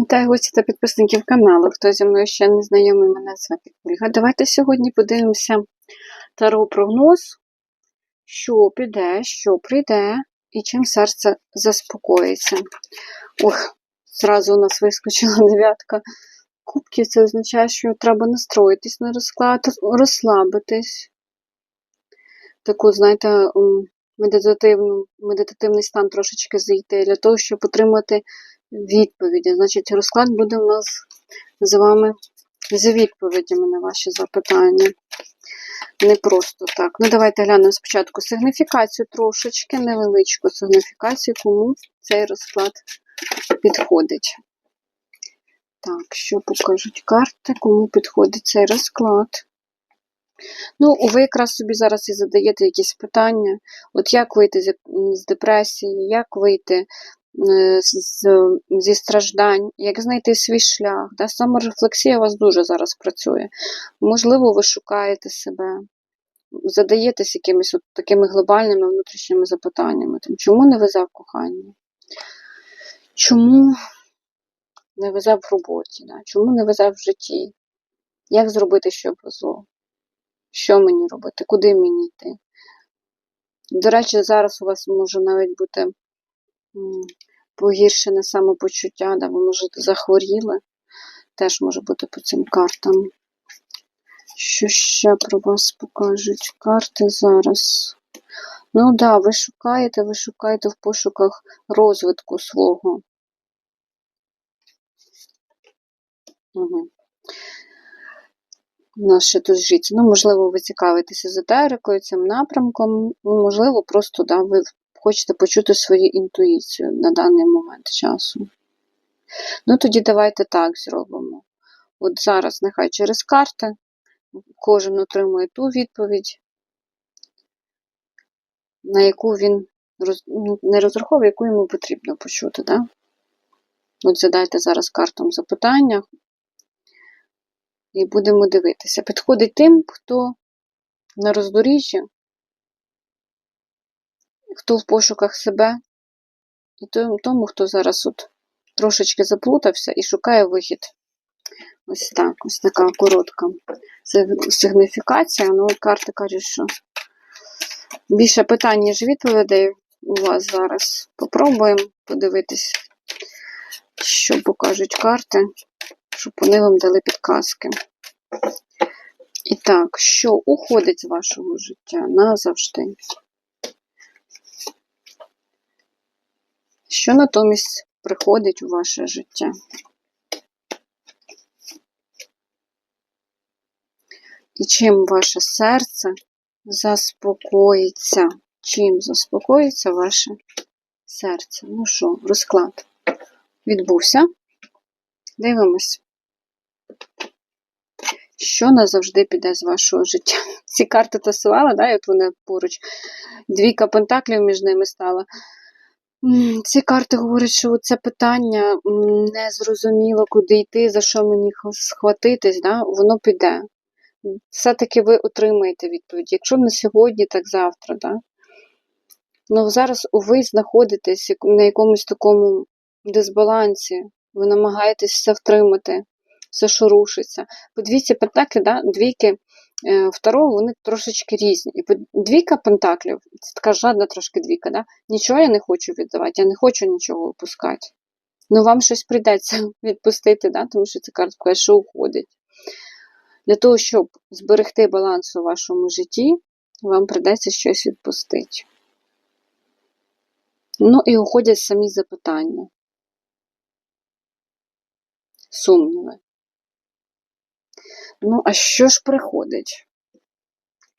Вітаю гості та підписників каналу. Хто зі мною ще не знайомий, мене звати Ольга. Давайте сьогодні подивимося таро прогноз, що піде, що прийде, і чим серце заспокоїться. Ох, зразу у нас вискочила дев'ятка кубків. Це означає, що треба настроїтись на розклад, розслабитись. Таку, знаєте, медитативну, медитативний стан трошечки зайти для того, щоб отримати відповіді. Значить, розклад буде у нас з вами з відповідями на ваші запитання. Не просто так. Ну, давайте глянемо спочатку сигніфікацію трошечки, невеличку сигніфікацію, кому цей розклад підходить. Так, що покажуть карти, кому підходить цей розклад. Ну, ви якраз собі зараз і задаєте якісь питання. От як вийти з, депресії, як вийти е, з, зі страждань, як знайти свій шлях. Да? Саморефлексія у вас дуже зараз працює. Можливо, ви шукаєте себе, задаєтесь якимись от такими глобальними внутрішніми запитаннями. Там, чому не везе в коханні? Чому не везе в роботі? Да? Чому не везе в житті? Як зробити, щоб везло? Що мені робити? Куди мені йти? До речі, зараз у вас може навіть бути погіршене самопочуття, да, ви можете захворіли. Теж може бути по цим картам. Що ще про вас покажуть карти зараз? Ну да, ви шукаєте, ви шукаєте в пошуках розвитку свого. Угу. Наше тут життя. Ну, можливо, ви цікавитесь езотерикою, цим напрямком. Ну, можливо, просто да, ви хочете почути свою інтуїцію на даний момент часу. Ну, тоді давайте так зробимо. От зараз, нехай через карти, кожен отримує ту відповідь, на яку він роз... не розраховує, яку йому потрібно почути. Да? От задайте зараз картам запитання, і будемо дивитися. Підходить тим, хто на роздоріжжі, хто в пошуках себе, і тому, хто зараз от трошечки заплутався і шукає вихід. Ось так, ось така коротка сигніфікація. Ну, от карти кажуть, що більше питань, ніж відповідей у вас зараз. Попробуємо подивитись, що покажуть карти, щоб вони вам дали підказки. І так, що уходить з вашого життя назавжди? Що натомість приходить у ваше життя? І чим ваше серце заспокоїться? Чим заспокоїться ваше серце? Ну що, розклад відбувся. Дивимось що назавжди піде з вашого життя. Ці карти тасувала, да, от вони поруч. Двійка пентаклів між ними стала. Ці карти говорять, що це питання не зрозуміло, куди йти, за що мені схватитись, да, воно піде. Все-таки ви отримаєте відповідь. Якщо не сьогодні, так завтра. Да? Ну, зараз ви знаходитесь на якомусь такому дисбалансі, ви намагаєтесь все втримати все, що рушиться. Подивіться, пентаклі, да, двійки е, второго, вони трошечки різні. І двійка пентаклів, це така жадна трошки двійка, да? нічого я не хочу віддавати, я не хочу нічого випускати. Ну, вам щось прийдеться відпустити, да? тому що ця картка що уходить. Для того, щоб зберегти баланс у вашому житті, вам прийдеться щось відпустити. Ну і уходять самі запитання, сумніви. Ну, а що ж приходить?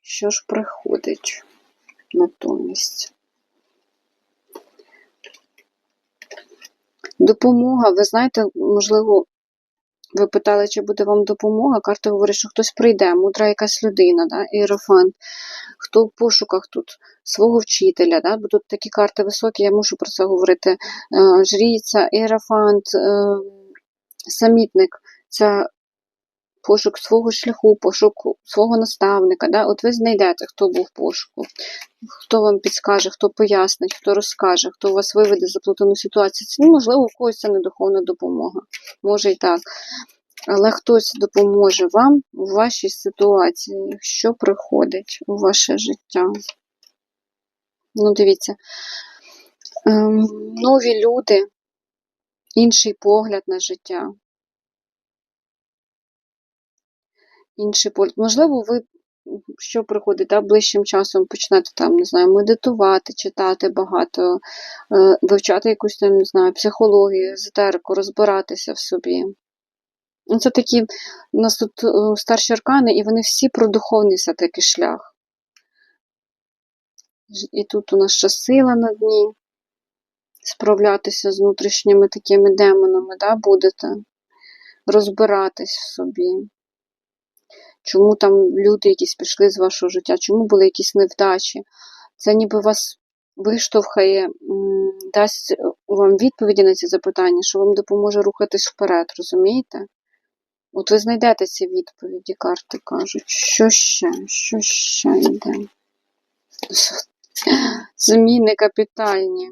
Що ж приходить натомість? Допомога, ви знаєте, можливо, ви питали, чи буде вам допомога. Карта говорить, що хтось прийде, мудра якась людина, да, іерофант, хто в пошуках тут свого вчителя, да, бо тут такі карти високі, я мушу про це говорити. Е, жрійця, іерофант, е, самітник це пошук свого шляху, пошук свого наставника. Да? От ви знайдете, хто був в пошуку, хто вам підскаже, хто пояснить, хто розкаже, хто вас виведе з заплутану ситуацію. Це, ну, можливо, у когось це не духовна допомога. Може і так. Але хтось допоможе вам у вашій ситуації, що приходить у ваше життя. Ну, дивіться, ем, нові люди, інший погляд на життя. Інший погляд. Можливо, ви що приходить, да, ближчим часом почнете там, не знаю, медитувати, читати багато, е, вивчати якусь там, не знаю, психологію, езотерику, розбиратися в собі. Ну, Це такі у нас тут е, старші аркани, і вони всі про духовний все-таки шлях. І тут у нас ще сила на дні. Справлятися з внутрішніми такими демонами, да, будете розбиратись в собі. Чому там люди якісь пішли з вашого життя, чому були якісь невдачі. Це ніби вас виштовхає, дасть вам відповіді на ці запитання, що вам допоможе рухатись вперед, розумієте? От ви знайдете ці відповіді, карти кажуть. Що ще? Що ще йде? Зміни капітальні.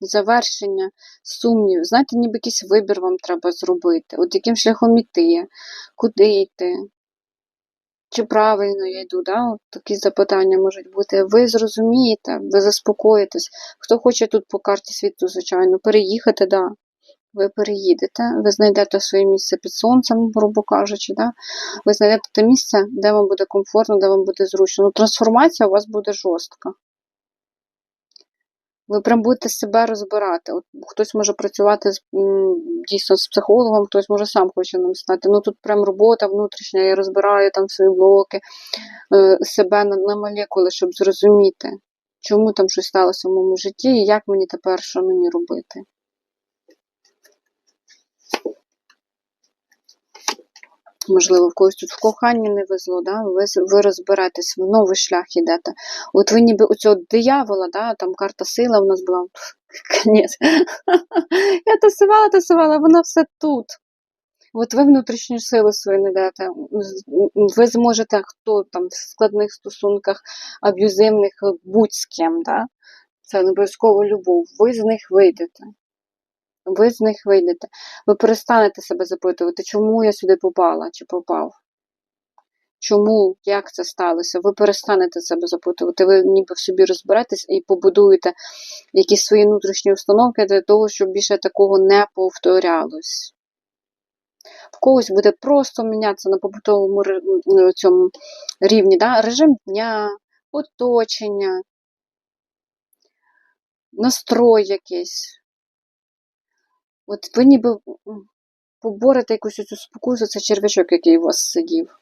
Завершення сумнів. Знаєте, ніби якийсь вибір вам треба зробити. От яким шляхом іти, куди йти? Чи правильно я йду? Да? От такі запитання можуть бути. Ви зрозумієте, ви заспокоїтесь. Хто хоче тут по карті світу, звичайно, переїхати, да. Ви переїдете, ви знайдете своє місце під сонцем, грубо кажучи, да? ви знайдете те місце, де вам буде комфортно, де вам буде зручно. Ну, трансформація у вас буде жорстка. Ви прям будете себе розбирати. От хтось може працювати з, дійсно з психологом, хтось може сам хоче ним стати. Ну тут прям робота внутрішня, я розбираю там свої блоки, е, себе на, на молекули, щоб зрозуміти, чому там щось сталося в моєму житті і як мені тепер, що мені робити. Можливо, в когось тут в коханні не везло, да? ви, ви розберетесь, в новий шлях йдете. От ви ніби у цього диявола, да? там карта сила у нас була. Конець. Я тасувала, тасувала, вона все тут. От ви внутрішню силу свою знайдете. З- Ви зможете, хто там в складних стосунках, аб'юзивних, будь з ким, да? це не обов'язково любов. Ви з них вийдете. Ви з них вийдете. Ви перестанете себе запитувати, чому я сюди попала чи попав. Чому, як це сталося? Ви перестанете себе запитувати, ви ніби в собі розберетесь і побудуєте якісь свої внутрішні установки для того, щоб більше такого не повторялось. В когось буде просто мінятися на побутовому цьому рівні, да? режим дня, оточення, настрой якийсь. От ви ніби поборете якусь цю спокусу, це червячок, який у вас сидів.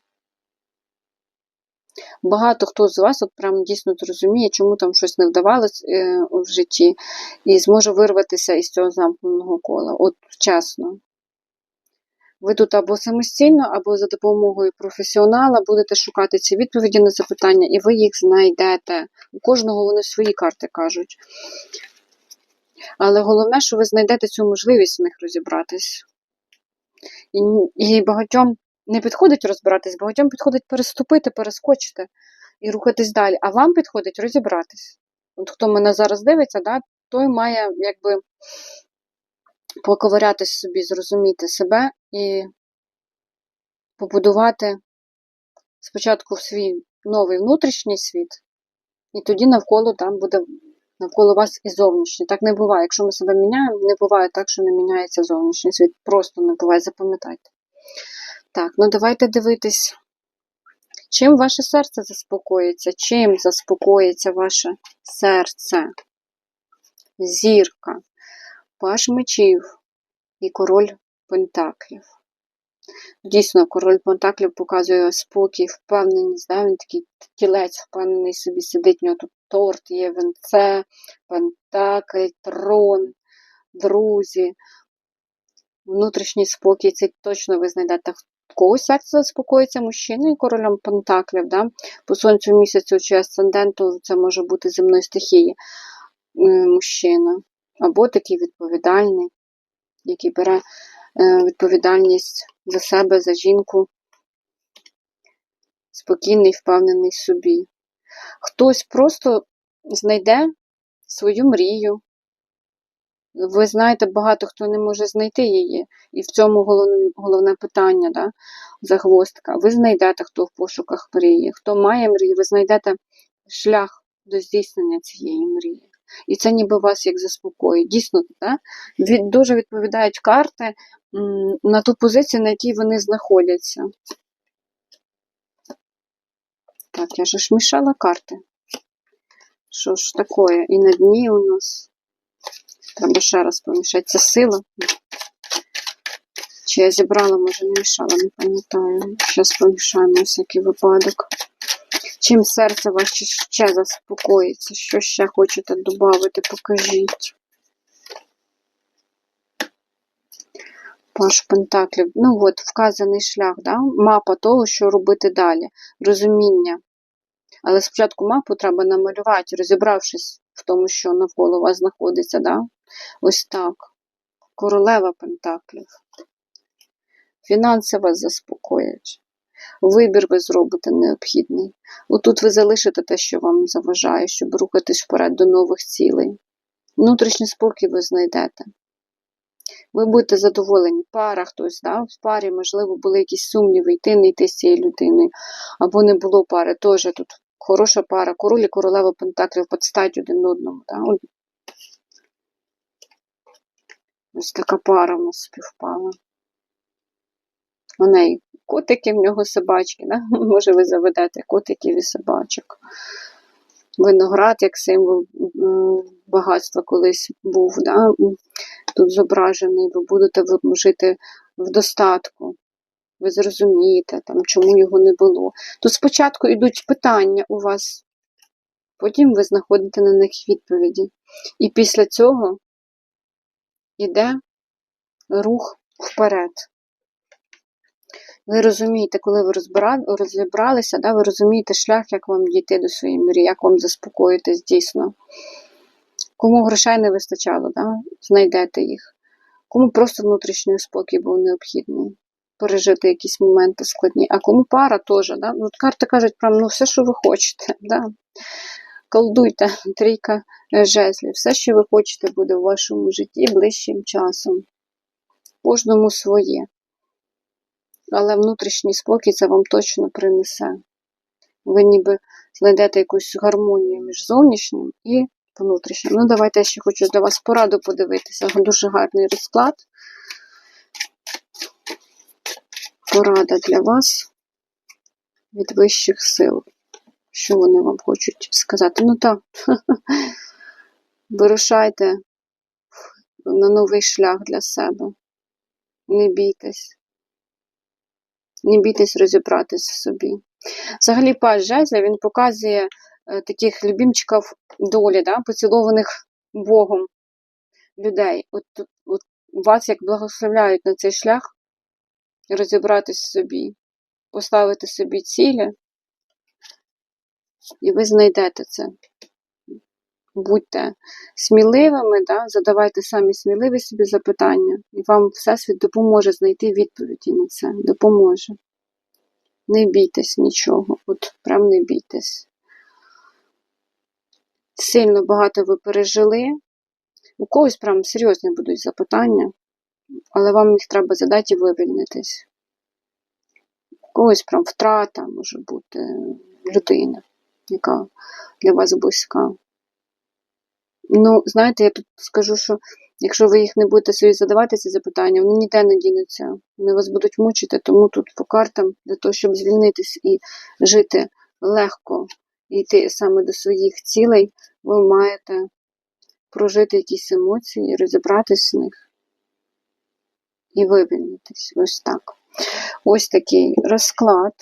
Багато хто з вас от прям дійсно зрозуміє, чому там щось не вдавалось е, в житті, і зможе вирватися із цього замкненого кола. От чесно. Ви тут або самостійно, або за допомогою професіонала будете шукати ці відповіді на запитання, і ви їх знайдете. У кожного вони свої карти кажуть. Але головне, що ви знайдете цю можливість в них розібратись. І, і багатьом не підходить розбиратись, багатьом підходить переступити, перескочити і рухатись далі. А вам підходить розібратись. От хто мене зараз дивиться, да, той має якби поковирятись собі, зрозуміти себе і побудувати спочатку свій новий внутрішній світ, і тоді навколо там буде навколо вас і зовнішній. Так не буває. Якщо ми себе міняємо, не буває так, що не міняється зовнішній світ. Просто не буває, запам'ятайте. Так, ну давайте дивитись. Чим ваше серце заспокоїться? Чим заспокоїться ваше серце? Зірка, паш мечів і король пентаклів. Дійсно, король пентаклів показує спокій, впевненість. Да? Він такий тілець впевнений собі сидить, у нього тут торт, є венце, пентакль, трон, друзі. Внутрішній спокій, це точно ви знайдете. В когось серце заспокоїться мужчиною королем пентаклів, да? по сонцю місяцю чи асценденту це може бути земної стихії мужчина. Або такий відповідальний, який бере е, відповідальність за себе, за жінку. Спокійний, впевнений собі. Хтось просто знайде свою мрію. Ви знаєте, багато хто не може знайти її. І в цьому головне, питання, да? загвоздка. Ви знайдете, хто в пошуках мрії. Хто має мрію, ви знайдете шлях до здійснення цієї мрії. І це ніби вас як заспокоїть. Дійсно, да? дуже відповідають карти на ту позицію, на якій вони знаходяться. Так, я же ж мішала карти. Що ж таке? І на дні у нас. Треба ще раз помішати. Це сила. Чи я зібрала, може, не мішала, не пам'ятаю. Зараз помішаємо всякий випадок. Чим серце ваше ще заспокоїться? Що ще хочете додати? Покажіть. Паш Пентаклів. Ну от, вказаний шлях, да? мапа того, що робити далі. Розуміння. Але спочатку мапу треба намалювати, розібравшись в тому, що навколо вас знаходиться. Да? Ось так. Королева Пентаклів. Фінанси вас заспокоять. Вибір ви зробите необхідний. Отут ви залишите те, що вам заважає, щоб рухатись вперед до нових цілей. Внутрішній спокій ви знайдете. Ви будете задоволені. Пара хтось, да? в парі, можливо, були якісь сумніви, йти, не йти з цією людиною, або не було пари. Теж тут хороша пара, король і королева Пентаклів подстать один одному. Да? Ось така пара в нас співпала. У неї котики, в нього собачки. Да? Може, ви заведете котиків і собачок. Виноград як символ багатства колись був. Да? Тут зображений, ви будете жити в достатку. Ви зрозумієте, там, чому його не було. Тут спочатку йдуть питання у вас, потім ви знаходите на них відповіді. І після цього йде рух вперед. Ви розумієте, коли ви розібралися, да, ви розумієте шлях, як вам дійти до своєї мрії, як вам заспокоїтись дійсно. Кому грошей не вистачало, да, знайдете їх. Кому просто внутрішній спокій був необхідний. Пережити якісь моменти складні. А кому пара теж. Да? Ну, карти кажуть, прям, ну все, що ви хочете. Да? Колдуйте, трійка жезлів. Все, що ви хочете, буде в вашому житті ближчим часом. Кожному своє але внутрішній спокій це вам точно принесе. Ви ніби знайдете якусь гармонію між зовнішнім і внутрішнім. Ну, давайте я ще хочу для вас пораду подивитися. Дуже гарний розклад. Порада для вас від вищих сил. Що вони вам хочуть сказати? Ну так, вирушайте на новий шлях для себе. Не бійтесь. Не бійтесь розібратись в собі. Взагалі, паж жезля він показує е, таких любімчиків долі, да, поцілованих Богом людей. От, от Вас як благословляють на цей шлях розібратись в собі, поставити собі цілі, і ви знайдете це будьте сміливими, да? задавайте самі сміливі собі запитання, і вам Всесвіт допоможе знайти відповіді на це. Допоможе. Не бійтесь нічого, от прям не бійтесь. Сильно багато ви пережили. У когось прям серйозні будуть запитання, але вам їх треба задати і вивільнитись. У когось прям втрата може бути людина, яка для вас близька. Ну, знаєте, я тут скажу, що якщо ви їх не будете собі задавати ці запитання, вони ніде не дінуться. Вони вас будуть мучити, тому тут по картам, для того, щоб звільнитись і жити легко і йти саме до своїх цілей, ви маєте прожити якісь емоції, розібратись в них і вивільнитись. Ось так. Ось такий розклад.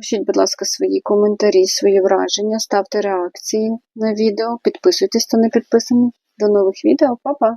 Пишіть, будь ласка, свої коментарі, свої враження, ставте реакції на відео, підписуйтесь, хто не підписаний. До нових відео, Па-па!